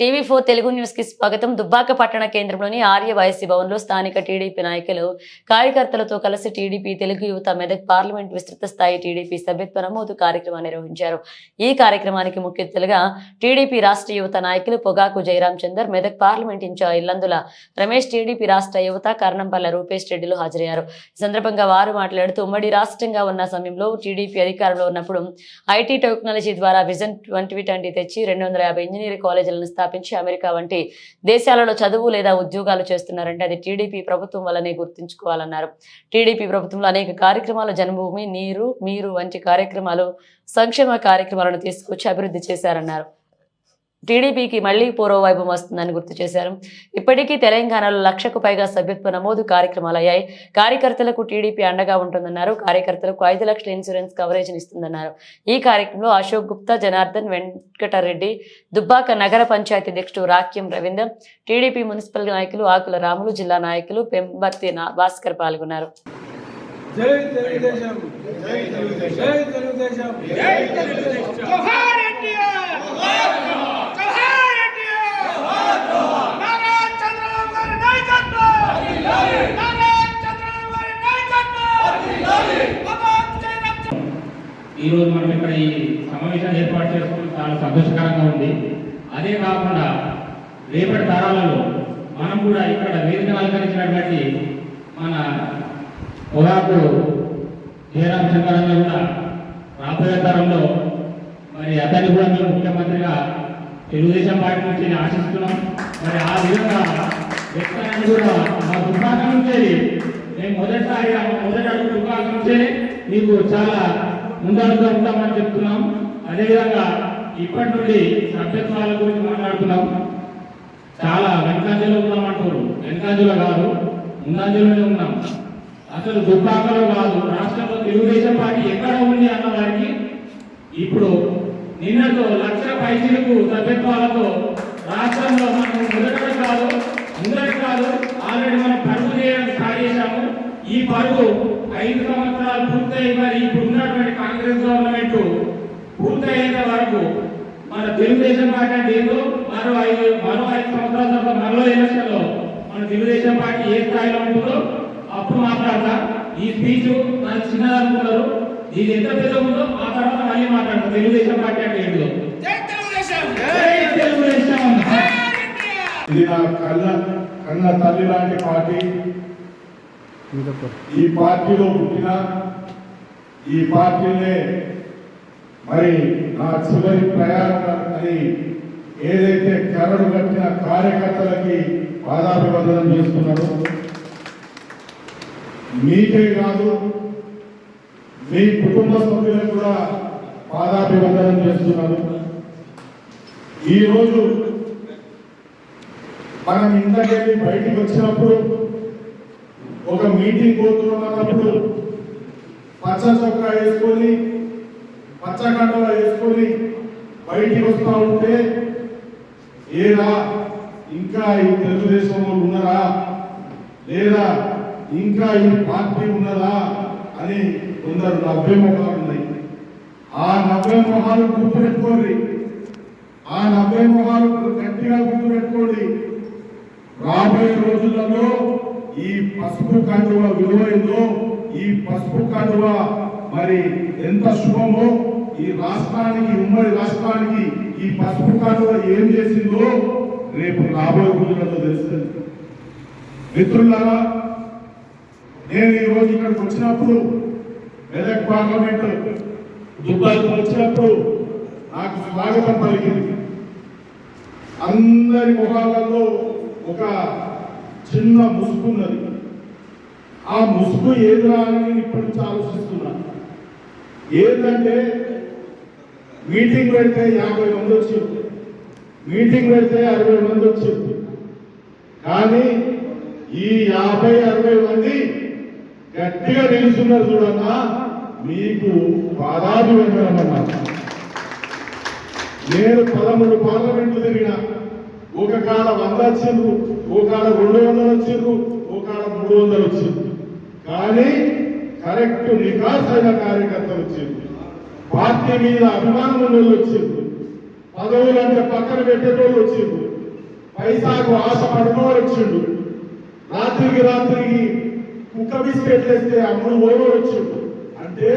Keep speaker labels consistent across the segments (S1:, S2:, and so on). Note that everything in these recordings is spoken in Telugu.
S1: టీవీ ఫోర్ తెలుగు న్యూస్కి స్వాగతం. దుబ్బాక పట్టణ కేంద్రంలోని ఆర్య వైఎస్సీ భవన్లో స్థానిక టీడీపీ నాయకులు కార్యకర్తలతో కలిసి టీడీపీ తెలుగు యువత మెదక్ పార్లమెంట్ విస్తృత స్థాయి టీడీపీ సభ్యత్వ నమోదు కార్యక్రమాన్ని నిర్వహించారు. ఈ కార్యక్రమానికి ముఖ్య అతిథులుగా టీడీపీ రాష్ట్ర యువత నాయకులు Pogaku Jayaram Chandar Medak parliament incharge Illandula Ramesh TDP రాష్ట్ర యువత కర్ణంపల్ల రూపేష్ రెడ్డిలు హాజరయ్యారు. ఈ సందర్భంగా వారు మాట్లాడుతూ ఉమ్మడి రాష్ట్రంగా ఉన్న సమయంలో టీడీపీ అధికారంలో ఉన్నప్పుడు ఐటీ టెక్నాలజీ ద్వారా విజన్ ట్వంటీ ట్వంటీ తెచ్చి రెండు వందల యాభై ఇంజనీరింగ్ కాలేజీలను స్థాపించి అమెరికా వంటి దేశాలలో చదువు లేదా ఉద్యోగాలు చేస్తున్నారంటే అది టీడీపీ ప్రభుత్వం వల్లనే గుర్తుంచుకోవాలన్నారు. టీడీపీ ప్రభుత్వంలో అనేక కార్యక్రమాలు జన్మభూమి నీరు మీరు వంటి కార్యక్రమాలు సంక్షేమ కార్యక్రమాలను తీసుకొచ్చి అభివృద్ధి చేశారన్నారు. టీడీపీకి మళ్ళీ పూర్వవైభవం వస్తుందని గుర్తు చేశారు. ఇప్పటికీ తెలంగాణలో లక్షకు పైగా సభ్యత్వ నమోదు కార్యక్రమాలు అయ్యాయి. కార్యకర్తలకు టీడీపీ అండగా ఉంటుందన్నారు. కార్యకర్తలకు ఐదు లక్షల ఇన్సూరెన్స్ కవరేజ్ ఇస్తుందన్నారు. ఈ కార్యక్రమంలో అశోక్ గుప్తా జనార్దన్ వెంకటరెడ్డి దుబ్బాక నగర పంచాయతీ అధ్యక్షుడు రాక్యం రవీందర్ టీడీపీ మున్సిపల్ నాయకులు ఆకుల రాములు జిల్లా నాయకులు పెంబర్తి నా- భాస్కర్ పాల్గొన్నారు.
S2: జై తెలుగుదేశం. జై తెలుగుదేశం. జై తెలుగుదేశం. జై తెలుగుదేశం
S3: జోహార్ ఎన్టీఆర్ జోహార్ ఎన్టీఆర్ నారా చంద్రబాబు గారి నాయకత్వం నారా చంద్రబాబు గారి నాయకత్వం భగవాన్ జయరాం
S4: ఈరోజు మనం ఇక్కడ ఈ సమావేశాన్ని ఏర్పాటు చేసుకోవడం చాలా సంతోషకరంగా ఉంది. అదే కాకుండా రేపటి తరాలలో మనం కూడా ఇక్కడ వేదిక అలంకరించినటువంటి మన పొగాకు జయరాం చంద్రన్న కూడా రాబోయే తరంలో మరి అతన్ని కూడా మేము ముఖ్యమంత్రిగా తెలుగుదేశం పార్టీ నుంచి ఆశిస్తున్నాం. మరి ఆ విధంగా వ్యక్తాన్ని కూడా మా దుర్భాగ్యం నుంచి మేము మొదటిసారి మొదటి అడుగు దుర్భాగ్యం నుంచే మీకు చాలా ముందడుగుగా ఉంటామని చెప్తున్నాం. అదేవిధంగా ఇప్పటి నుండి సభ్యత్వాల గురించి మాట్లాడుతున్నాం. చాలా వెనకంజలో ఉన్నామంటారు వెనకంజలో కాదు ముందంజలోనే ఉన్నాం. అసలు దుబ్బాకలో కాదు రాష్ట్రంలో తెలుగుదేశం పార్టీ ఎక్కడ ఉంది అన్న వారికి ఇప్పుడు నిన్నతో లక్ష పైసలకు సభ్యత్వాలతో రాష్ట్రంలో మనం మొదటి కాదు ముందట కాదు. ఆల్రెడీ మనం పరుగు చేయడం స్టార్ట్ చేశాము. ఈ పరుగు ఐదు సంవత్సరాలు పూర్తయి మరి ఇప్పుడు ఉన్నటువంటి కాంగ్రెస్ గవర్నమెంట్ పూర్తయ్యేంత వరకు మన తెలుగుదేశం పార్టీ అంటే ఏదో మరో ఐదు మరో ఐదు సంవత్సరాల తర్వాత మరో ఎలక్షన్లో మన తెలుగుదేశం పార్టీ ఏ స్థాయిలో ఉంటుందో అప్పుడు మాట్లాడతా ఈ స్పీచ్ మన చిన్నదనుకున్నారు ఇది ఎంత పెద్ద ఉందో ఆ తర్వాత మళ్ళీ మాట్లాడతా. తెలుగుదేశం పార్టీ అంటే ఏంటో
S3: జై తెలుగుదేశం!
S4: జై తెలుగుదేశం!
S3: జోహార్ ఎన్టీఆర్
S2: ఇది నా కన్న కన్న తల్లి లాంటి పార్టీ. ఈ పార్టీలో పుట్టిన ఈ పార్టీనే మరి నా చివరి ప్రయాణం అని ఏదైతే కరడు కట్టిన కార్యకర్తలకి పాదాభివందనం చేస్తున్నారు మీకే కాదు మీ కుటుంబ సభ్యులకు కూడా పాదాభివందనం చేస్తున్నాను. ఈరోజు మనం ఇంతకెళ్ళి బయటికి వచ్చినప్పుడు ఒక మీటింగ్ పోతున్నప్పుడు పచ్చ చొక్కా వేసుకొని పచ్చ కండవ వేసుకొని బయటికి వస్తూ ఉంటే ఏరా ఇంకా ఈ తెలుగుదేశంలో ఉన్నారా? లేదా ఇంకా ఈ పార్టీ ఉన్నదా? అని కొందరు నవ్వే మొహాలు ఉన్నాయి. ఆ నవ్వే మొహాలు గుర్తుపెట్టుకోండి ఆ నవ్వే మొహాలు గట్టిగా గుర్తుపెట్టుకోండి రాబోయే రోజులలో ఈ పసుపు కండువ విలువైందో ఈ పసుపు కండువ మరి ఎంత శుభమో ఈ రాష్ట్రానికి ఉమ్మడి రాష్ట్రానికి ఈ పసుపు కండువ ఏం చేసిందో రేపు రాబోయే రోజులలో తెలుస్తుంది. మిత్రులారా నేను ఈ రోజు ఇక్కడికి వచ్చినప్పుడు మెదక్ పార్లమెంట్ దుబ్బాయికి వచ్చినప్పుడు నాకు స్వాగతం పలికింది. అందరి ముఖాలలో ఒక చిన్న ముసుగు ఉన్నది. ఆ ముసుగు ఏదిరా అని నేను ఇప్పటి నుంచి ఆలోచిస్తున్నా. ఏంటంటే మీటింగ్ పెడితే యాభై మంది వచ్చారు. మీటింగ్ పెడితే అరవై మంది వచ్చారు. కానీ ఈ యాభై అరవై మంది గట్టిగా నిలుస్తున్నారు చూడన్నా మీకు పాదాభివందనం అన్నమాట నేను పదమూడు పార్లమెంట్లు తిరిగిన ఒక కాడ వంద వచ్చిండ్రు ఒక కాడ రెండు వందలు వచ్చిండ్రు ఒక కాడ మూడు వందలు వచ్చిండ్రు కానీ కరెక్ట్ నికాస్ అయిన కార్యకర్తలు వచ్చింది పార్టీ మీద అభిమానం ఉన్న వాళ్ళు వచ్చిండ్రు పదవులు అంటే పక్కన పెట్టేటోళ్ళు వచ్చిండ్రు పైసాకు ఆశ పడుకోవడం వచ్చిండు రాత్రికి రాత్రికి కుక్క బిస్కెట్ వేస్తే అమ్ముడు పోవచ్చు అంటే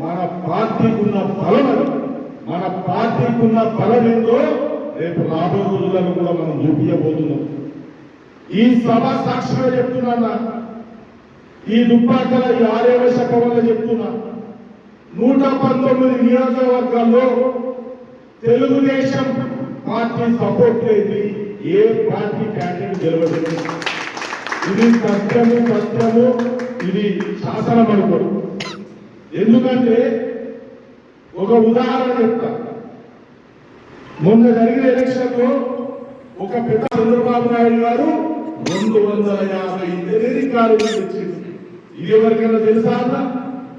S2: మన పార్టీకి ఉన్న బలం మన పార్టీకి ఉన్న బలం ఏందో రేపు రాబోయే రోజులను కూడా మనం చూపించబోతున్నాం ఈ సభ సాక్షిగా చెప్తున్నా ఈ దుబ్బాకల ఈ ఆరేవ శకవంలో చెప్తున్నా. నూట పంతొమ్మిది నియోజకవర్గాల్లో తెలుగుదేశం పార్టీ సపోర్ట్ లేదు ఏ పార్టీ క్యాండిడేట్ గెలవలేదు. ఇది సత్యము సత్యము ఇది శాసనం అనుకోడు. ఎందుకంటే ఒక ఉదాహరణ చెప్తా. మొన్న జరిగిన ఎలక్షన్లో ఒక పెద్ద చంద్రబాబు నాయుడు గారు రెండు వందల యాభై ఇంజనీరింగ్ కాలేజీలు తెచ్చింది ఇది ఎవరికైనా తెలుసా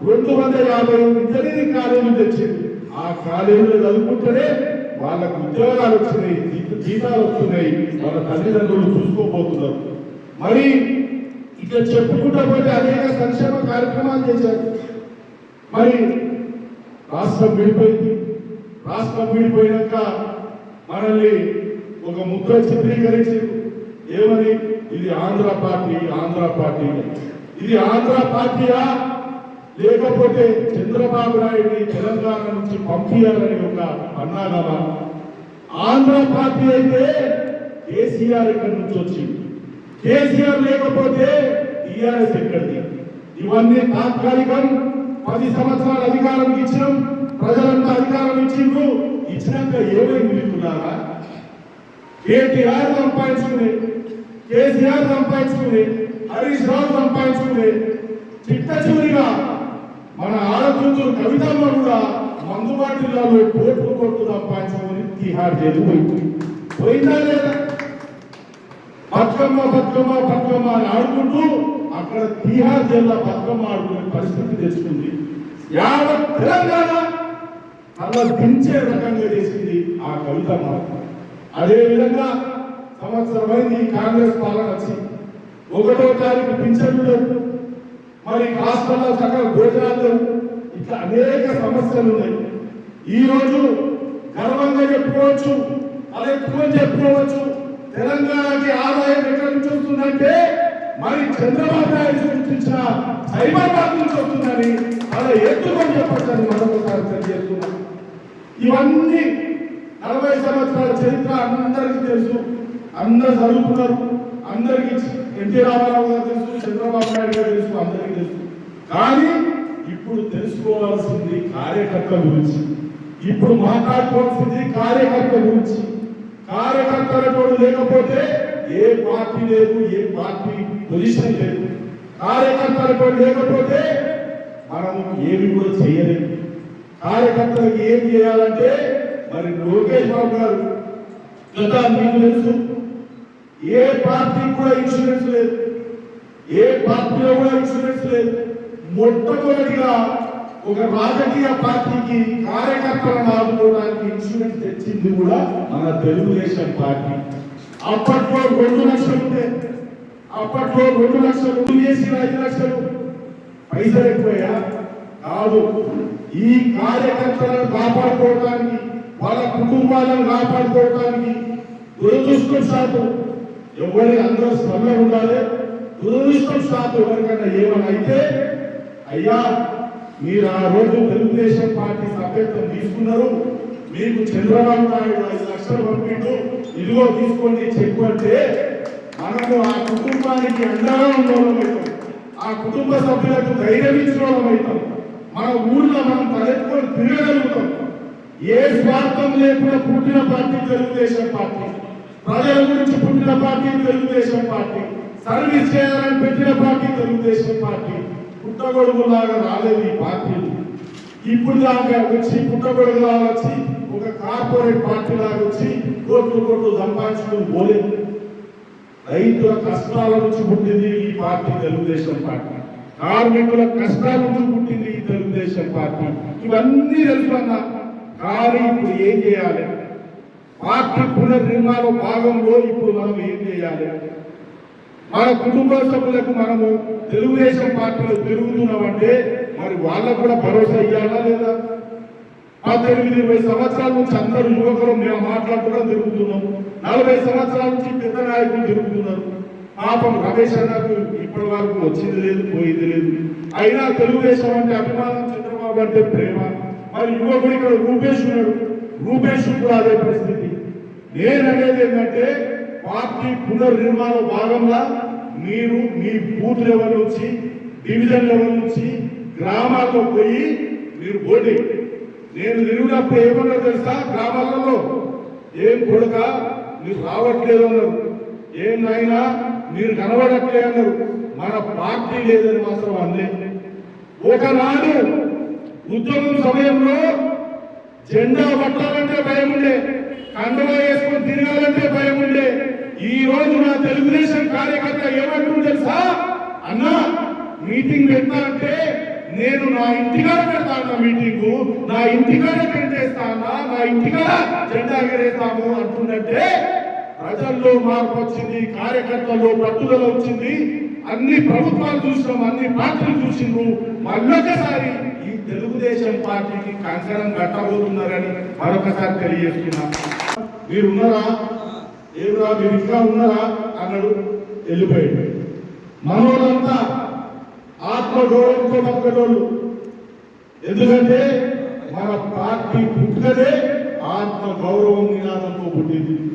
S2: రెండు వందల యాభై ఇంజనీరింగ్ కాలేజీలు తెచ్చింది ఆ కాలేజీలో చదువుకుంటేనే వాళ్ళకు ఉద్యోగాలు వచ్చినాయి జీతాలు వస్తున్నాయి వాళ్ళ తల్లిదండ్రులు చూసుకోబోతున్నారు. మరి ఇక చెప్పుకుంటా పోతే అనేక సంక్షేమ కార్యక్రమాలు చేశారు. మరి రాష్ట్రం విడిపోయింది. రాష్ట్రం విడిపోయినాక మనల్ని ఒక ముద్ర చిత్రీకరించారు. ఏమని? ఇది ఆంధ్ర పార్టీ ఆంధ్ర పార్టీ. ఇది ఆంధ్ర పార్టీయా? లేకపోతే చంద్రబాబు నాయుడిని తెలంగాణ నుంచి పంపించాలని ఒక అన్నాగమా? ఆంధ్ర పార్టీ అయితే కేసీఆర్ ఇక్కడి నుంచి వచ్చింది. కేసీఆర్ లేకపోతే టీఆర్ఎస్ ఎక్కడిది? ఇవన్నీ తాత్కాలికం. పది సంవత్సరాల అధికారం ఇచ్చినాం. ప్రజలంతా అధికారం ఇచ్చిండ్రు. ఇచ్చినాక ఏమైంది మిత్రులారా కేటీఆర్ సంపాదించుకునే కేసీఆర్ సంపాదించుకుంది హరీష్ రావు సంపాదించుకునే చిట్ట చివరిగా మన ఆడకూతురు కవితమ్మ కూడా మందుబాటు జిల్లాలో కోట్లు కోట్లు సంపాదించుకుని తిహార్ జైలు పోయింది. పోయిందా లేదా? బతుకమ్మ బతుకమ్మ బతుకమ్మ అని ఆడుకుంటూ అక్కడ బీహార్ జిల్లా బతుకమ్మ ఆడుకునే పరిస్థితి తెచ్చుకుంది. యావత్ తెలంగాణ అలా దించే రకంగా చేసింది ఆ కవిత అదే విధంగా సంవత్సరమైంది ఈ కాంగ్రెస్ పాలన వచ్చి. ఒకటో తారీఖు పింఛన్లు లేవు మరి హాస్పిటల్ సకల భోజనాలు లేవు ఇట్లా అనేక సమస్యలు ఉన్నాయి. ఈ రోజు గర్వంగా చెప్పుకోవచ్చు తలెత్తుకొని చెప్పుకోవచ్చు. తెలంగాణకి ఆదాయం ఎక్కడి నుంచి వస్తుందంటే మరి చంద్రబాబు నాయుడు సృష్టించిన సైబరాబాద్ నుంచి వస్తుందని అలా ఎత్తుకొని చెప్పచ్చని మరొకసారి తెలియజేస్తున్నాం. ఇవన్నీ నలభై సంవత్సరాల చరిత్ర అందరికీ తెలుసు. అందరు చదువుకున్నారు. అందరికీ ఎన్టీ రామారావు గారు తెలుసు చంద్రబాబు నాయుడు గారు తెలుసు అందరికీ తెలుసు. కానీ ఇప్పుడు తెలుసుకోవాల్సింది కార్యకర్తల గురించి. ఇప్పుడు మాట్లాడుకోవాల్సింది కార్యకర్త గురించి. కార్యకర్తల తోడు లేకపోతే ఏ పార్టీ లేదు ఏ పార్టీ పొజిషన్ లేదు. కార్యకర్తల తోడు లేకపోతే మనం ఏమి కూడా చేయలేము. కార్యకర్తలకు ఏం చేయాలంటే మరి లోకేష్ బాబు గారు గత మీకు తెలుసు ఏ పార్టీ కూడా ఇన్సూరెన్స్ లేదు. ఏ పార్టీలో కూడా ఇన్సూరెన్స్ లేదు. మొట్టమొదటిగా ఒక రాజకీయ పార్టీకి కార్యకర్తలను ఆదుకోవడానికి ఇన్సూరెన్స్ తెచ్చింది కూడా మన తెలుగుదేశం పార్టీ. అప్పట్లో రెండు లక్షలు ఉంటే అప్పట్లో రెండు లక్షలు చేసి ఐదు లక్షలు. పైసలు ఎక్కువయ్యా? కాదు. ఈ కార్యకర్తలను కాపాడుకోవడానికి వాళ్ళ కుటుంబాలను కాపాడుకోవడానికి దురదృష్టం శాతం ఎవరి అందరూ స్పందన ఉండాలి. దురదృష్టం శాతం ఎవరికైనా ఏమైనా అయితే అయ్యా మీరు ఆ రోజు తెలుగుదేశం పార్టీ సభ్యత్వం తీసుకున్నారు. మీకు చంద్రబాబు నాయుడు ఐదు లక్షలు పంపిండు. ఇదిగో తీసుకోండి చెక్కు అంటే మనము ఆ కుటుంబానికి అండగా ఉండవలమవుతాం ఆ కుటుంబ సభ్యులకు ధైర్యం ఇచ్చుకోవడమవుతాం మన ఊర్లో మనం తలెత్తుకొని తిరగలుగుతాం ఏ స్వార్థం లేకుండా పుట్టిన పార్టీ తెలుగుదేశం పార్టీ. ప్రజల గురించి పుట్టిన పార్టీ తెలుగుదేశం పార్టీ. సర్వీస్ చేయాలని పెట్టిన పార్టీ తెలుగుదేశం పార్టీ. పుట్టగొడుగులాగా రాలేదు ఈ పార్టీ. ఇప్పుడు దాకా వచ్చి పుట్టగొడుగులాగా వచ్చి ఒక కార్పొరేట్ పార్టీ లాగా వచ్చి కోట్లు కోట్లు సంపాదించుకుని పోలేదు. రైతుల కష్టాల నుంచి పుట్టింది ఈ పార్టీ తెలుగుదేశం పార్టీ. కార్మికుల కష్టాల నుంచి పుట్టింది ఈ తెలుగుదేశం పార్టీ. ఇవన్నీ తెలుసుకున్నా కానీ ఇప్పుడు ఏం చేయాలి? పార్టీ పునర్నిర్మాణ భాగంలో ఇప్పుడు మనం ఏం చేయాలి? మన కుటుంబ సభ్యులకు మనము తెలుగుదేశం పార్టీలో తిరుగుతున్నామంటే మరి వాళ్ళకు కూడా భరోసా ఇవ్వాలా లేదా? పద్దెనిమిది ఇరవై సంవత్సరాల నుంచి అందరూ యువకులు మేము మాట్లాడుకోవడం తిరుగుతున్నాం. నలభై సంవత్సరాల నుంచి పెద్ద నాయకులు తిరుగుతున్నారు. పాపం రమేష్ అన్నకు ఇప్పటి వరకు వచ్చింది లేదు పోయింది లేదు. అయినా తెలుగుదేశం అంటే అభిమానం చంద్రబాబు అంటే ప్రేమ. మరి యువకుడు ఇక్కడ రూపేష్ ఉన్నాడు. రూపేష్ కూడా అదే పరిస్థితి. నేను అనేది ఏంటంటే పార్టీ పునర్నిర్మాణ భాగంగా మీరు మీ బూత్ లెవెల్ నుంచి డివిజన్ లెవెల్ నుంచి గ్రామాల్లో పోయి మీరు ఓటి. నేను నిలిగినప్పుడు ఏమన్నా తెలుసా? గ్రామాలలో ఏం కొడుక మీరు రావట్లేదు అన్నారు. ఏం నాయనా మీరు కనబడట్లేదు అన్నారు. మన పార్టీ లేదని మాత్రం అందే ఒకనాడు ఉద్యోగం సమయంలో జెండా పట్టాలంటే భయం ఉండే కండవా వేసుకొని తిరగాలంటే భయం ఉండే. ఈ రోజు నా తెలుగుదేశం కార్యకర్త ఏమంటుంది తెలుసా? అన్నా మీటింగ్ పెడతా అంటే నేను నా ఇంటికాడ పెడతాను మీటింగ్. నా ఇంటికాడ పెట్టేస్తానా నా ఇంటికాడ జెండా ఎగరేస్తాము అంటుందంటే ప్రజల్లో మార్పు వచ్చింది కార్యకర్తల్లో పట్టుదల వచ్చింది. అన్ని ప్రభుత్వాలు చూసినాం అన్ని పార్టీలు చూసిండ్రు. మళ్ళొకసారి ఈ తెలుగుదేశం పార్టీకి కంకణం కట్టబోతున్నారని మరొకసారి తెలియజేస్తున్నా. మీరున్నారా? ఏమిరా మీరు ఇంకా ఉన్నారా? అన్నాడు. వెళ్ళిపోయాడు. మనోళ్ళంతా ఆత్మగౌరవంతో బతకటోళ్ళు ఎందుకంటే మన పార్టీ పుట్టుకదే ఆత్మ గౌరవం నినాదంతో పుట్టింది.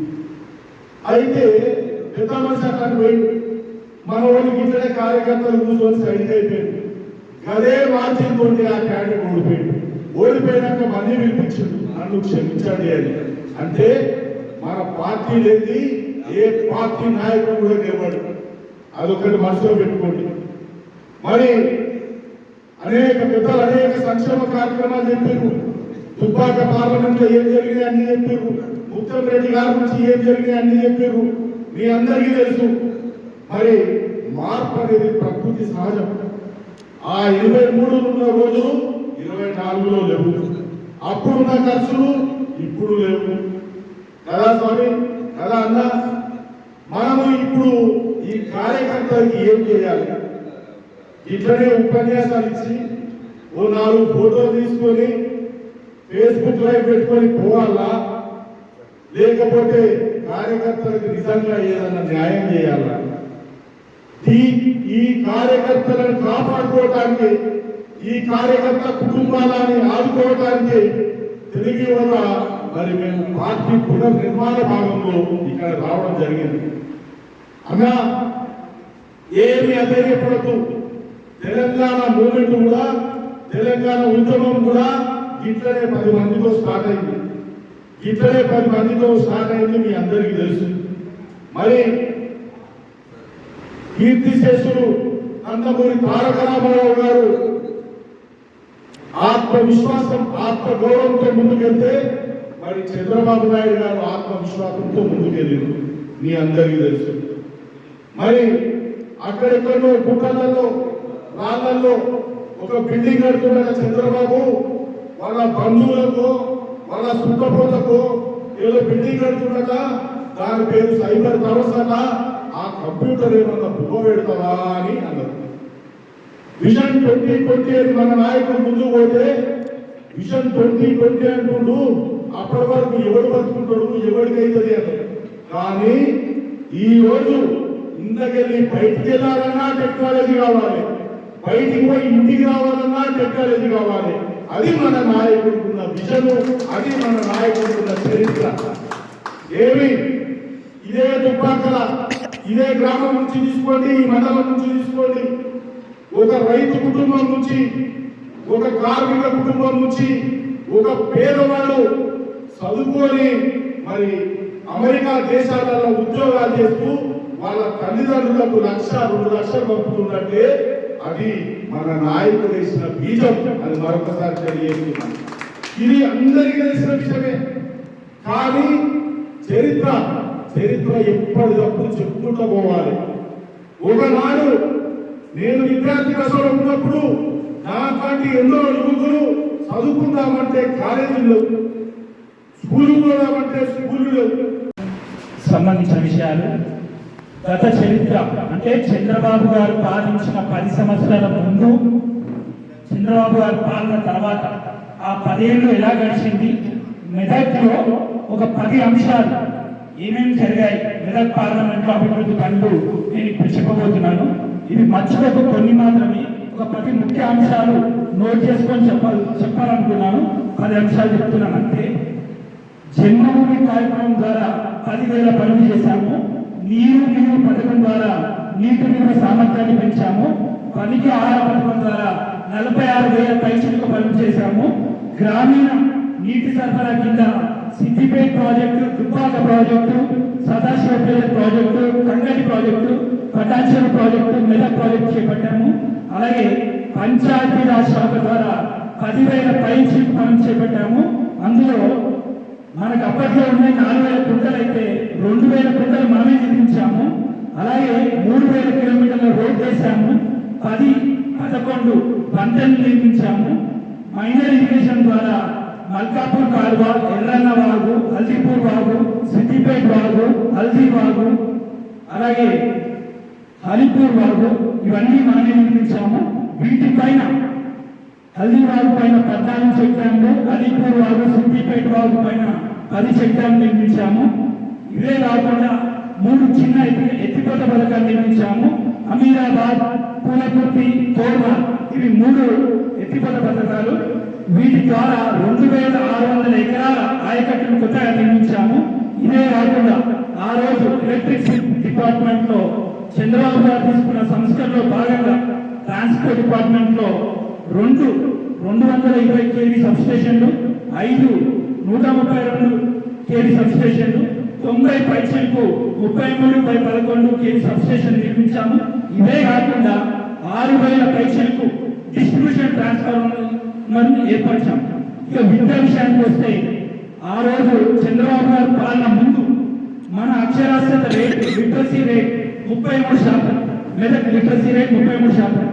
S2: అయితే పెద్ద మనిషి అక్కడ పోయి మన వాళ్ళకి ఇక్కడే కార్యకర్తలు కూర్చొని సైడ్ అయిపోయింది గదే మార్చింది ఆ క్యాండిడేట్ ఓడిపోయాడు. ఓడిపోయినాక మళ్ళీ పిలిపించాడు. నన్ను క్షమించండి అని. అంటే మన పార్టీ లేని ఏ పార్టీ నాయకుడు కూడా గెలవాడు అదొకటి మనసులో పెట్టుకోండి. మరి అనేక పెద్దలు అనేక సంక్షేమ కార్యక్రమాలు చెప్పారు. దుబ్బాక పార్లమెంట్లో ఏం జరిగినాయి అన్ని చెప్పారు. ముత్తం రెడ్డి గారి నుంచి ఏం జరిగినాయి అన్ని చెప్పారు. మీ అందరికీ తెలుసు. మరి మార్పు అనేది ప్రకృతి సహజం. ఆ ఇరవై మూడు ఉన్న రోజులు ఇరవై నాలుగులో లేవు. అప్పుడున్న ఖర్చులు ఇప్పుడు లేవు. కదా స్వామి కదా అన్న మనము ఇప్పుడు ఈ కార్యకర్తలకి ఏం చేయాలి? ఇట్లనే ఉపన్యాసాలు ఇచ్చి ఓ నాలుగు ఫోటోలు తీసుకొని ఫేస్బుక్ లైవ్ పెట్టుకొని పోవాలా? లేకపోతే కార్యకర్తలకు నిజంగా ఏదన్నా న్యాయం చేయాలా? ఈ ఈ కార్యకర్తలను కాపాడుకోవటానికి ఈ కార్యకర్త కుటుంబాలని ఆదుకోవటానికి తెలుగు యువత మరి మేము పార్టీ పునర్నిర్మాణ భాగంలో ఇక్కడ రావడం జరిగింది. అన్నా ఏమి అధైర్యపడదు తెలంగాణ మూమెంట్ కూడా తెలంగాణ ఉద్యమం కూడా ఇట్లనే పది మందితో స్టార్ట్ అయింది. ఇట్లనే పది మందితో స్టార్ట్ అయింది మీ అందరికీ తెలుసు. మరి కీర్తిశేషుడు నందమూరి తారక రామారావు గారు ఆత్మవిశ్వాసం ఆత్మ గౌరవంతో ముందుకెళ్తే మరి చంద్రబాబు నాయుడు గారు ఆత్మవిశ్వాసంతో ముందుకెళ్ళారు. మీ అందరికీ తెలుసు. మరి అక్కడెక్కడో గుట్టలలో రాళ్ళలో ఒక బిల్డింగ్ కడుతున్న చంద్రబాబు వాళ్ళ బంధువులకు వాళ్ళ సుఖపోతకు ఏదో బిల్డింగ్ కడుతున్నట దాని పేరు సైబర్ టవర్స్ అన్న ఆ కంప్యూటర్ ఏమన్నా బువ్వ పెడతావా అని అన్నారు. విజన్ ట్వంటీ ట్వంటీ అని మన నాయకుడు ముందు పోతే విజన్ ట్వంటీ ట్వంటీ అంటుండు అప్పటి వరకు ఎవడు బతుకుంటాడు ఎవరికైతే తెలియదు అని. కానీ ఈ రోజు ఇంతకెళ్ళి బయటికి వెళ్ళాలన్నా టెక్నాలజీ కావాలి. బయటికి పోయి ఇంటికి రావాలన్నా టెక్నాలజీ కావాలి. అది మన నాయకుడుకున్న విజను అది మన నాయకుడుకున్న చరిత్ర. ఏమి? ఇదే దుబ్బాకల ఇదే గ్రామం నుంచి తీసుకోండి ఈ మండలం నుంచి తీసుకోండి. ఒక రైతు కుటుంబం నుంచి ఒక కార్మిక కుటుంబం నుంచి ఒక పేదవాడు చదువుకొని మరి అమెరికా దేశాలలో ఉద్యోగాలు చేస్తూ వాళ్ళ తల్లిదండ్రులకు లక్ష రెండు లక్షలు పంపుతుందంటే అది మన నాయకుడు వేసిన బీజం. అది మరొకసారి తెలియజేస్తున్నాను ఇది అందరికీ తెలిసిన విషయమే. కానీ చరిత్ర చరిత్ర ఎప్పటికప్పుడు చెప్పుకుంటూ పోవాలి. ఒకనాడు నేను విద్యార్థి దశలో ఉన్నప్పుడు నాకంటే ఎన్నో యువకులు చదువుకుందామంటే కాలేజీలో లేవు స్కూల్ పోదామంటే స్కూళ్ళు లేవు
S5: సంబంధించిన విషయాలు. గత చరిత్ర అంటే చంద్రబాబు గారు పాలించిన పది సంవత్సరాల ముందు చంద్రబాబు గారు పాలన తర్వాత ఆ పదేళ్ళు ఎలా గడిచింది? మెదక్లో ఒక పది అంశాలు. ఏమేమి జరిగాయి? మెదక్ పార్లమెంట్లో అభివృద్ధి పనులు నేను ఇప్పుడు చెప్పబోతున్నాను. ఇవి మర్చిపోక కొన్ని మాత్రమే. ఒక పది ముఖ్య అంశాలు నోట్ చేసుకొని చెప్పాలి చెప్పాలనుకున్నాను. పది అంశాలు చెప్తున్నాను అంతే. జన్మభూమి కార్యక్రమం ద్వారా పదివేల పనులు చేశాము. నీరు నీరు పథకం ద్వారా నీటి నిల్వ సామర్థ్యాన్ని పెంచాము. పనికి ఆహార పథకం ద్వారా నలభై ఆరు వేల పైసలకు పనులు చేశాము. గ్రామీణ నీటి సరఫరా కింద Siddipet project Dubbaka project Sadashivpet project Kangti project Patancheru project Medak project చేపట్టాము. అలాగే పంచాయతీరాజ్ శాఖ ద్వారా పదివేల పైచిలుక పనులు చేపట్టాము. అందులో మనకు అప్పట్లో ఉన్న నాలుగు వేల కుంటలు అయితే రెండు వేల కుంటలు మనమే నిర్మించాము. అలాగే మూడు వేల కిలోమీటర్ల రోడ్ వేసాము పది పదకొండు పంటలు నిర్మించాము. మైనర్ ఇరిగేషన్ ద్వారా మల్కాపూర్ కాలువ ఎర్రన్న వాగు అల్దీపూర్ వాగు సిద్దిపేట్ వాగు హల్దీ వాగు అలాగే హలిపూర్ వాగు ఇవన్నీ మనమే నిర్మించాము. వీటిపైన హల్దీ వాగు పైన పద్నాలుగు చెక్ అలీపూర్ వాగు సిద్దిపేట వాగు పైన పది చెక్ నిర్మించాము. ఇవే కాకుండా మూడు చిన్న ఎత్తి ఎత్తిపోత పథకాలు నిర్మించాము. అమీరాబాద్ పూలకుర్తి తోర్మ ఇవి మూడు ఎత్తిపోత పథకాలు. వీటి ద్వారా రెండు వేల ఆరు వందల ఎకరాల ఆయకట్టును కొత్తగా నిర్మించాము. ఇదే కాకుండా ఆ రోజు ఎలక్ట్రిసిటీ డిపార్ట్మెంట్లో చంద్రబాబు గారు తీసుకున్న సంస్కరణలో భాగంగా ట్రాన్స్పోర్ట్ డిపార్ట్మెంట్లో రెండు రెండు వందల ఇరవై కేవీ సబ్స్టేషన్లు ఐదు నూట ముప్పై రెండు కేవీ సబ్స్టేషన్లు తొంభై పైసలకు ముప్పై మూడు బై పదకొండు కేవీ సబ్స్టేషన్ నిర్మించాము. ఇవే కాకుండా ఆరు వేల పైసలకు డిస్ట్రిబ్యూషన్ ట్రాన్స్ఫార్మర్ ఏర్పరిచాము. ఇక విద్యా విషయానికి వస్తే ఆ రోజు చంద్రబాబు గారు పాలన ముందు మన అక్షరాస్యత రేట్ లిటరసీ రేట్ ముప్పై మూడు శాతం మెదక్ లిటరసీ రేట్ ముప్పై మూడు శాతం.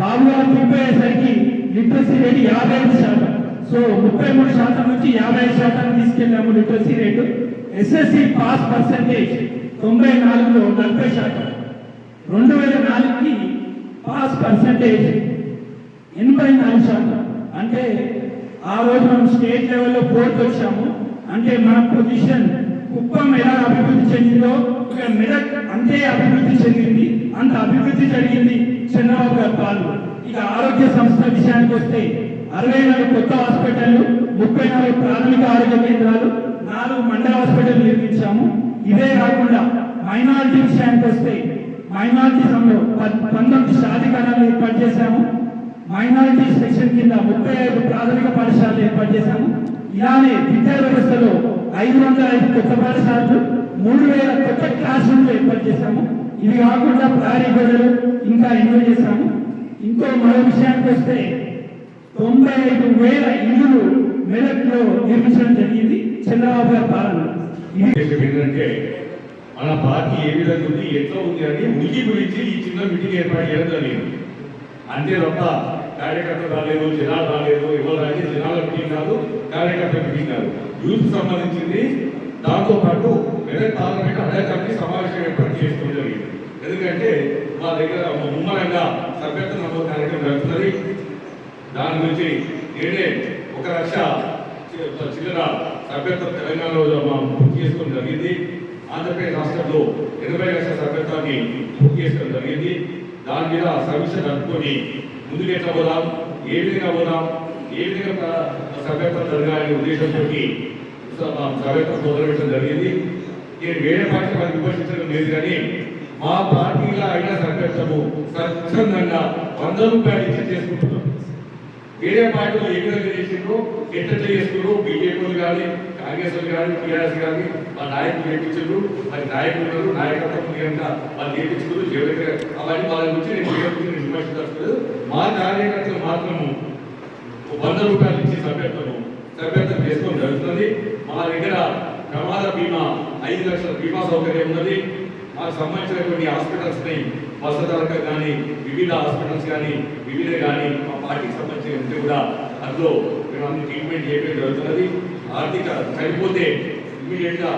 S5: బాబు గారు తిరిగిపోయేసరికి లిటరసీ రేట్ యాభై ఐదు శాతం. సో ముప్పై మూడు శాతం నుంచి యాభై ఐదు శాతం తీసుకెళ్ళాము literacy rate. SSC pass percentage తొంభై నాలుగులో నలభై శాతం. రెండు వేల నాలుగుకి పాస్ పర్సంటేజ్ ఎనభై నాలుగు శాతం. అంటే ఆ రోజు మనం స్టేట్ లెవెల్లో ఫోర్త్ వచ్చాము. అంటే మన పొజిషన్ కుప్పం ఎలా అభివృద్ధి చెందిందో ఇక్కడ మెదక్ అంతే అభివృద్ధి చెందింది. అంత అభివృద్ధి జరిగింది చంద్రబాబు గారు పాలు ఇక ఆరోగ్య సంస్థ విషయానికి వస్తే అరవై నాలుగు కొత్త హాస్పిటళ్ళు ముప్పై నాలుగు ప్రాథమిక ఆరోగ్య కేంద్రాలు నాలుగు మండల హాస్పిటల్ నిర్మించాము. ఇదే కాకుండా మైనారిటీ విషయానికి వస్తే మైనారిటీ పంతొమ్మిది సాధికారాలు ఏర్పాటు చేశాము. మైనారిటీ సెక్షన్ కింద ముప్పై ఐదు ప్రాథమిక పాఠశాలలు ఏర్పాటు చేశాము. ఇలానే విద్యా వ్యవస్థలో ఐదు వందల ఐదు కొత్త పాఠశాలలు మూడు వేల కొత్త క్లాస్ రూమ్లు ఏర్పాటు చేశాము. ఇవి కాకుండా ప్రహరీ గోడలు ఇంకా ఎంజాయ్ చేశాము. ఇంకో మరో విషయానికి వస్తే తొంభై ఐదు వేల ఇల్లులు మెదక్లో నిర్మించడం జరిగింది చంద్రబాబు గారి పాలన.
S6: ఏంటంటే మన పార్టీ ఏ విధంగా ఉంది ఎట్లా ఉంది అని ఉనికి గురించి ఈ చిన్న మీటింగ్ ఏర్పాటు చేయడం జరిగింది. అంతే తప్ప కార్యకర్త రాలేదు జనాలు రాలేదు ఎవరు రాలేదు జనాల మీటింగ్ కాదు కార్యకర్త మీటింగ్ కాదు. యూత్ సంబంధించింది దాంతో పాటు మెదక్ పార్లమెంట్ హడాయ కమిటీ సమావేశం ఏర్పాటు చేసుకోవడం జరిగింది. ఎందుకంటే మా దగ్గర ముమ్మరంగా సభ్యత్వ నమోదు కార్యక్రమం జరుగుతుంది. దాని గురించి నేనే ఒక లక్ష చిల్లర సభ్యత్వం తెలంగాణలో పూర్తి చేసుకోవడం జరిగింది. ఆంధ్రప్రదేశ్ రాష్ట్రంలో ఎనభై లక్షల సభ్యత్వాన్ని పూర్తి చేసుకోవడం జరిగింది. దాని మీద సమీక్ష జరుపుకొని ముందుకు ఎట్లా పోదాం ఏ విధంగా పోదాం ఏ విధంగా సభ్యత్వం జరగాలనే ఉద్దేశంతో సభ్యత్వం మొదలుపెట్టడం జరిగింది. నేను వేరే పార్టీ వారిని విమర్శించడం లేదు కానీ మా పార్టీలో అయినా సభ్యత్వము స్వచ్ఛందంగా వంద రూపాయలు ఇచ్చి చేసుకుంటున్నాం. వేరే పార్టీలు ఏ విధంగా చేసిండ్రో ఎట్లా చేసుకున్నారు బీజేపీ కానీ కాంగ్రెస్ వాళ్ళు కానీ టీఆర్ఎస్ కానీ వాళ్ళ నాయకులు నేర్పించారు మరి నాయకులు నాయకత్వం కనుక వాళ్ళు నేర్పించారు జగన్ అవన్నీ వాళ్ళ గురించి నేను జగన్ విమర్శించలేదు మా కార్యకర్తలు మాత్రము వంద రూపాయలు ఇచ్చి సభ్యత్వము సభ్యత్వం చేసుకోవడం జరుగుతుంది. మా దగ్గర ప్రమాద బీమా ఐదు లక్షల బీమా సౌకర్యం ఉన్నది. మాకు సంబంధించినటువంటి హాస్పిటల్స్ ఉన్నాయి. వసతులకు కానీ వివిధ హాస్పిటల్స్ కానీ వివిధ కానీ మా పార్టీకి సంబంధించిన ఉంటే కూడా అందులో మేము అన్ని ట్రీట్మెంట్ చేయడం జరుగుతున్నది. ఆర్థిక చనిపోతే ఇమీడియట్గా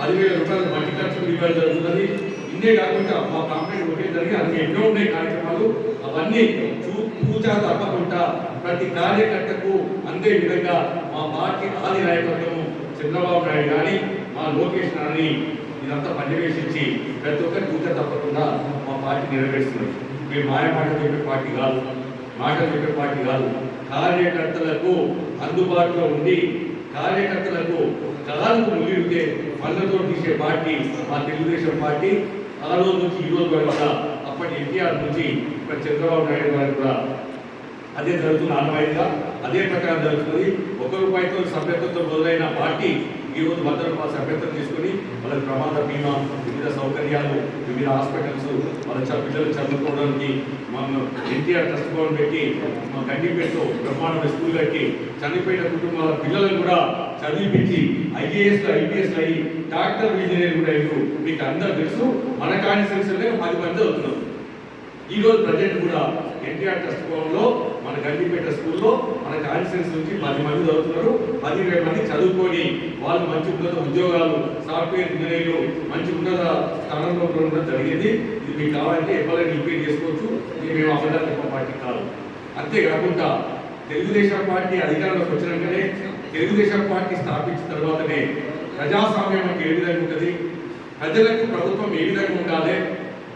S6: పదివేల రూపాయలు మట్టి ఖర్చులు ఇవ్వడం జరుగుతున్నది. ఇన్నే కాకుండా మా కాంప్లైంట్ ఒకే జరిగి అన్ని ఎన్నో ఉన్నాయి కార్యక్రమాలు. అవన్నీ చూ పూజా తప్పకుండా ప్రతి కార్యకర్తకు అందే విధంగా మా పార్టీ ఆది నాయకత్వము చంద్రబాబు నాయుడు కానీ మా లోకేష్ నాని ఇదంతా పర్యవేక్షించి ప్రతి ఒక్కరి పూజ తప్పకుండా మా పార్టీ నెరవేరుస్తుంది. మేము మాయ మాట చెప్పే పార్టీ కాదు మాటలు చెప్పే పార్టీ కాదు. కార్యకర్తలకు అందుబాటులో ఉండి కార్యకర్తలకు కళలకు ముగిరితే పళ్ళతో తీసే పార్టీ మా తెలుగుదేశం పార్టీ. ఆ రోజు నుంచి ఈ రోజు వరకు కూడా అప్పటి ఎన్టీఆర్ నుంచి ఇప్పుడు చంద్రబాబు నాయుడు గారు కూడా అదే జరుగుతున్న ఆనవాయితీగా. అదే ప్రకారం జరుగుతుంది. ఒక రూపాయితో సభ్యత్వంతో మొదలైన పార్టీ ఈరోజు రోజు వంద రూపాయల సభ్యత్వం తీసుకుని వాళ్ళకి ప్రమాద బీమా వివిధ సౌకర్యాలు వివిధ హాస్పిటల్స్ వాళ్ళ చ- పిల్లలు చదువుకోవడానికి మా ఎన్టీఆర్ ట్రస్ట్ భవన్ పెట్టి మా గండిపేటలో బ్రహ్మాండ స్కూల్ కట్టి చనిపోయిన కుటుంబాల పిల్లలను కూడా చదివిపించి ఐఏఎస్ ఐపీఎస్ అయ్యి డాక్టర్ ఇంజనీర్ కూడా అయ్యారు. మీకు అందరూ తెలుసు మన కాన్స్టిట్యూన్సీలో పది మంది అవుతున్నారు. ఈ రోజు ప్రజెంట్ కూడా ఎన్టీఆర్ ట్రస్ట్ భవన్లో మన గండిపేట స్కూల్లో మన కాన్స్టిట్యూన్స్ నుంచి పది మంది చదువుతున్నారు. పది ఇరవై మంది చదువుకొని వాళ్ళు మంచి ఉన్నత ఉద్యోగాలు సాఫ్ట్వేర్ ఇంజనీర్లు మంచి ఉన్నత స్థానంలో ఉండడం జరిగింది. ఇది మీకు కావాలంటే ఎవరైనా రిపేర్ చేసుకోవచ్చు. ఇది మేము అబద్ధాలు పార్టీ కాదు. అంతేకాకుండా తెలుగుదేశం పార్టీ అధికారంలోకి వచ్చినాకనే తెలుగుదేశం పార్టీ స్థాపించిన తర్వాతనే ప్రజాస్వామ్యం అంటే ఏ విధంగా ఉంటుంది? ప్రజలకు ప్రభుత్వం ఏ విధంగా ఉండాలి?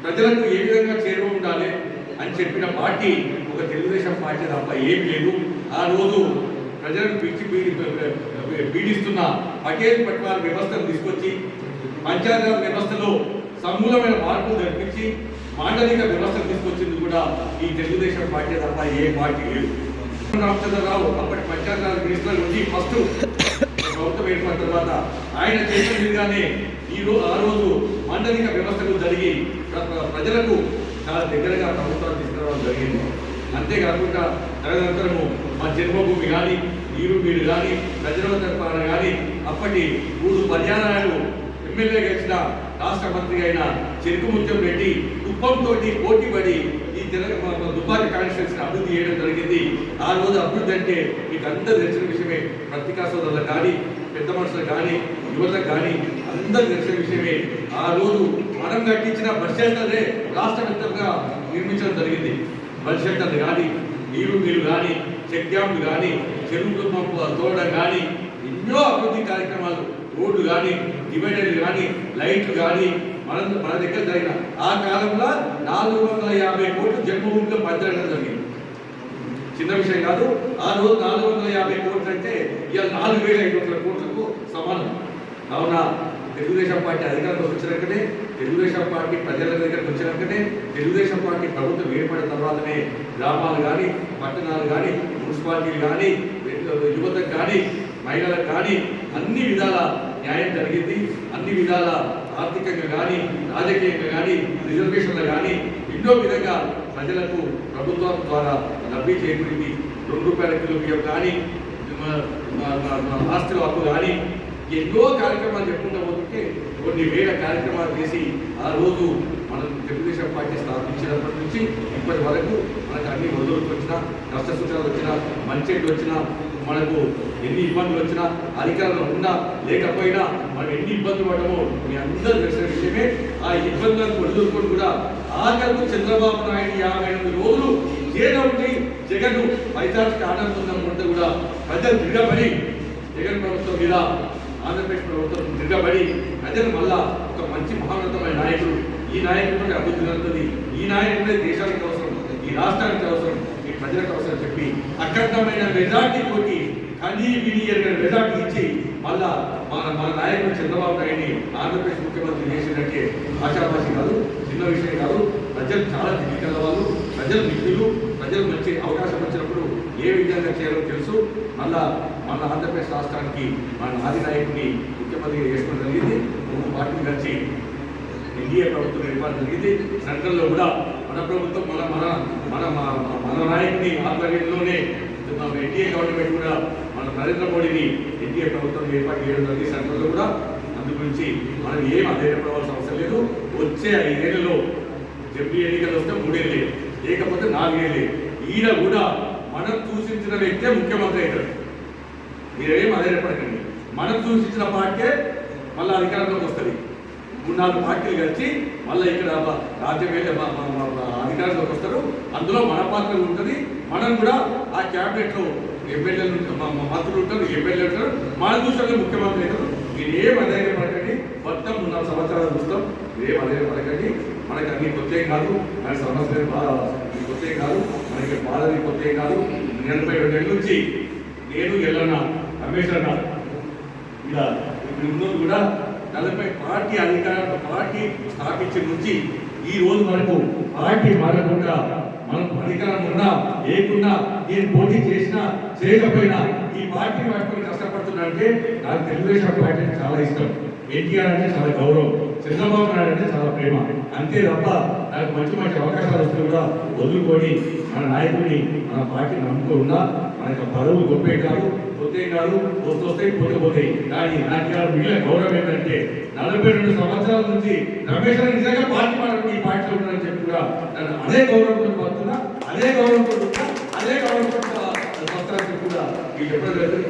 S6: ప్రజలకు ఏ విధంగా చేరువ ఉండాలి అని చెప్పిన పార్టీ ఒక తెలుగుదేశం పార్టీ తప్ప ఏమి లేదు. ఆ రోజు ప్రజలను పిలిచి పీడిస్తున్న పటేల్ పట్వాల వ్యవస్థను తీసుకొచ్చి పంచాయతీరాజ్ వ్యవస్థలో సమూలమైన మార్పులు జరిపించి మాండలిక వ్యవస్థను తీసుకొచ్చింది కూడా ఈ తెలుగుదేశం పార్టీ తప్ప ఏ పార్టీ లేదు. రామచంద్రరావు అప్పటి పంచాయతీరాజ్ మినిస్టర్ నుంచి ఫస్ట్ ప్రభుత్వం ఏర్పడిన తర్వాత ఆయన చేసిన విధంగానే ఈ రోజు ఆ రోజు మండలిక వ్యవస్థలు జరిగి ప్రజలకు చాలా దగ్గరగా ప్రభుత్వాలు తీసుకురావడం జరిగింది. అంతేకాకుండా తదనంతరము మా జన్మభూమి కానీ నీరు మీరు కానీ ప్రజల తరఫున కానీ అప్పటి మూడు పర్యాలయాలు ఎమ్మెల్యే గెలిచిన రాష్ట్ర మంత్రి అయిన చెరుకు ముత్యం రెడ్డి కుప్పంతో పోటీ పడి దుబ్బాటి తెలంగాణ అభివృద్ధి చేయడం జరిగింది. ఆ రోజు అభివృద్ధి అంటే మీకు అందరూ తెలిసిన విషయమే. పత్రికా సోదరులకు కానీ పెద్ద మనుషులకు కానీ యువతకు కానీ అందరూ తెలిసిన విషయమే. ఆ రోజు మనం కట్టించిన బస్ షెల్టర్నే రాష్ట్ర వ్యాప్తంగా నిర్మించడం జరిగింది. బస్ షెల్టర్ కానీ నీరు నీరు కానీ చెక్ డ్యామ్లు కానీ చెరువులు పంపు తోడడం కానీ ఎన్నో అభివృద్ధి కార్యక్రమాలు రోడ్లు కానీ డివైడర్లు కానీ లైట్లు కానీ మన మన దగ్గర జరిగిన ఆ కాలంలో నాలుగు వందల యాభై కోట్లు జన్మభూమిలో పంచడం జరిగింది. చిన్న విషయం కాదు ఆ రోజు నాలుగు వందల యాభై కోట్లు అంటే ఇవాళ నాలుగు వేల ఐదు వందల కోట్లకు సమానం. కావున తెలుగుదేశం పార్టీ అధికారంలోకి వచ్చినాకనే తెలుగుదేశం పార్టీ ప్రజల దగ్గరకు వచ్చినాకనే తెలుగుదేశం పార్టీ ప్రభుత్వం ఏర్పడిన తర్వాతనే గ్రామాలు కానీ పట్టణాలు కానీ మున్సిపాలిటీలు కానీ యువతకు కానీ మహిళలకు కానీ అన్ని విధాల న్యాయం జరిగింది. అన్ని విధాల ఆర్థికంగా కానీ రాజకీయంగా కానీ రిజర్వేషన్లు కానీ ఎన్నో విధంగా ప్రజలకు ప్రభుత్వం ద్వారా లబ్ధి చేకూరింది. రెండు రూపాయల కిలో బియ్యం కానీ ఆస్తుల హక్కు కానీ ఎన్నో కార్యక్రమాలు చెప్పుకుంటా పోతుంటే కొన్ని వేల కార్యక్రమాలు చేసి ఆ రోజు మనం తెలుగుదేశం పార్టీ స్థాపించినప్పటి నుంచి ఇప్పటి వరకు మనకు అన్ని వదులుకు వచ్చినా కష్ట సూచనలు వచ్చినా మంచి వచ్చినా మనకు ఎన్ని ఇబ్బందులు వచ్చినా అధికారంలో ఉన్నా లేకపోయినా మనం ఎన్ని ఇబ్బందులు పడమో మీ అందరూ తెలిసిన విషయమే. ఆ ఇబ్బందులను వదులుకొని కూడా ఆఖరకు చంద్రబాబు నాయుడు యాభై ఎనిమిది రోజులు జైలు ఉండి జగన్ పైతానికి ఆనందం ఉంటే కూడా ప్రజలు తిరగబడి జగన్ ప్రభుత్వం మీద ఆంధ్రప్రదేశ్ ప్రభుత్వం తిరగబడి ప్రజలు మళ్ళా ఒక మంచి మహోన్నతమైన నాయకుడు. ఈ నాయకుడితో అభివృద్ధి జరుగుతుంది ఈ నాయకుడే దేశానికి అవసరం. ఈ రాష్ట్రానికి అవసరం. ఈ ప్రజలకు అవసరం చెప్పి అఖండమైన మెజార్టీ తోటి కనీ విని ఎరగని మెజార్టీ ఇచ్చి మళ్ళా మన మన నాయకుడు చంద్రబాబు నాయుడిని ఆంధ్రప్రదేశ్ ముఖ్యమంత్రి చేసినట్టే ఆశాభాషి కాదు చిన్న విషయం కాదు. ప్రజలు చాలా తెలియగల వాళ్ళు ప్రజలు మిత్రులు ప్రజలు మంచి అవకాశం వచ్చినప్పుడు ఏ విధంగా చేయాలో తెలుసు. మళ్ళా మన ఆంధ్రప్రదేశ్ రాష్ట్రానికి మన ఆది నాయకుడిని ముఖ్యమంత్రిగా చేసుకోవడం జరిగింది. మూడు పార్టీలు కలిసి ఎన్డీఏ ప్రభుత్వం ఏర్పాటు జరిగింది సెంట్రల్లో కూడా మన ప్రభుత్వం మన మన మన మన- మన నాయకుని ఆధ్వర్యంలోనే మన ఎన్డీఏ గవర్నమెంట్ కూడా మన నరేంద్ర మోడీని ఎన్డీఏ ప్రభుత్వం ఏర్పాటు చేయడం జరిగింది. సెంట్రల్లో కూడా అందు గురించి మనం ఏం అధైర్యపడవలసిన అవసరం లేదు. వచ్చే ఐదేళ్ళలో జడ్పీ ఎన్నికలు వస్తే మూడేళ్ళే లేకపోతే నాలుగేళ్ళే ఈయన కూడా మనం సూచించిన వ్యక్తే ముఖ్యమంత్రి అవుతాడు. మీరేం అధైర్యపడకండి మనం సూచించిన పార్టీ మళ్ళీ అధికారంలోకి వస్తుంది. మూడు నాలుగు పార్టీలు కలిసి మళ్ళీ ఇక్కడ రాజ్యమే రాజ్యవేద అధికారంలోకి వస్తారు. అందులో మన పాత్ర ఉంటుంది. మనం కూడా ఆ క్యాబినెట్లో ఎమ్మెల్యేలు మా మంత్రులు ఉంటారు ఎమ్మెల్యేలు ఉంటారు. మన దృష్టిలో ముఖ్యమంత్రి ఉంటారు మీరు ఏం అధైర్యం పడకండి. మొత్తం మూడు సంవత్సరాలు చూస్తాం. ఏం అధైర్యం పడకండి. మనకి అన్ని కొత్త కాదు. మన సమస్య కొత్త కాదు. మనకి బాధని కొత్త కాదు. ఎనభై రెండు ఏళ్ళ నుంచి నేను ఎల్లన్న రమేష్ అన్న ఇలా ఇప్పుడు ఉన్నది కూడా నలభై పార్టీ అధికార పార్టీ స్థాపించే నుంచి ఈ రోజు వరకు పార్టీ మారకుండా మనం అధికారం ఉన్నా లేకున్నా నేను పోటీ చేసినా చేయకపోయినా ఈ పార్టీ పట్టుకొని కష్టపడుతున్నా అంటే నాకు తెలుగుదేశం పార్టీ అంటే చాలా ఇష్టం. ఎన్టీఆర్ అంటే చాలా గౌరవం. చంద్రబాబు నాయుడు అంటే చాలా ప్రేమ. అంతే తప్ప నాకు మంచి మంచి అవకాశాలు వస్తే కూడా వదులుకొని మన నాయకుడిని మన పార్టీని నమ్ముకున్నా యొక్క బరువు గొప్పే కాదు కొత్తే కాదు వస్తాయి పోతే పోతాయి. కానీ నాకు మిగిలిన గౌరవం ఏంటంటే నలభై రెండు సంవత్సరాల నుంచి రమేష్ గారు నిజంగా పార్టీ మాట్లాడి ఈ పార్టీలో ఉన్నారని చెప్పి కూడా నన్ను అదే గౌరవంతో పడుతున్నా అదే గౌరవంతో అదే గౌరవంతో సంవత్సరానికి కూడా ఈ చెప్పడం